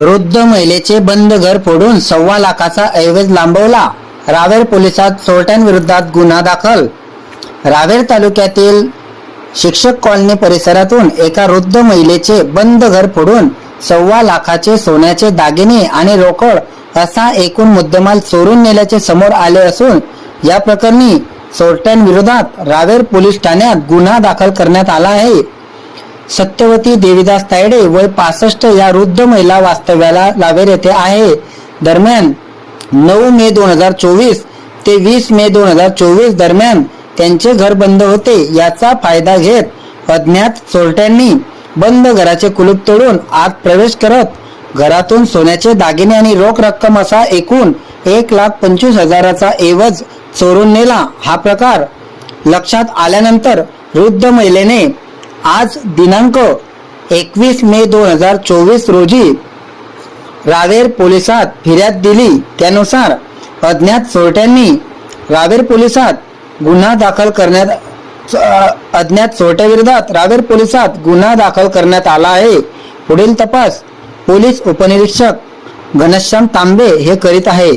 वृद्ध महिलेचे बंद घर फोडून सव्वा लाखाचा ऐवज लांबवला. रावेर पोलिसात चोरट्यांविरोधात गुन्हा दाखल. रावेर तालुक्यातील शिक्षक कॉलनी परिसरातून एका वृद्ध महिलेचे बंद घर फोडून सव्वा लाखाचे सोन्याचे दागिने आणि रोकड असा एकूण मुद्देमाल चोरून नेल्याचे समोर आले असून या प्रकरणी चोरट्यांविरोधात रावेर पोलीस ठाण्यात गुन्हा दाखल करण्यात आला आहे. सत्यवती देवीदास तायडे वय पासष्ट या वृद्ध महिला वास्तव्याला लावेर येथे आहे. दरम्यान नऊ मे दोन हजार चोवीस ते वीस मे दोन हजार चोवीस दरम्यान त्यांचे घर बंद होते याचा फायदा घेत अज्ञात चोरट्यांनी बंद घराचे कुलूप तोडून आत प्रवेश करत घरातून सोन्याचे दागिने आणि रोख रक्कम असा एकूण एक लाख पंचवीस हजाराचा एवज चोरून नेला. हा प्रकार लक्षात आल्यानंतर वृद्ध महिलेने आज दिनांक एकवीस मे दोन हजार चोवीस रोजी रावेर पोलिसात फिर्याद दिली. त्यानुसार अज्ञात चोरट्यांनी रावेर पोलिसात गुन्हा दाखल करण्यात अज्ञात चोरट्याविरोधात रावेर पोलिसात गुन्हा दाखल करण्यात आला आहे. पुढील तपास पोलीस उपनिरीक्षक घनश्याम तांबे हे करीत आहे.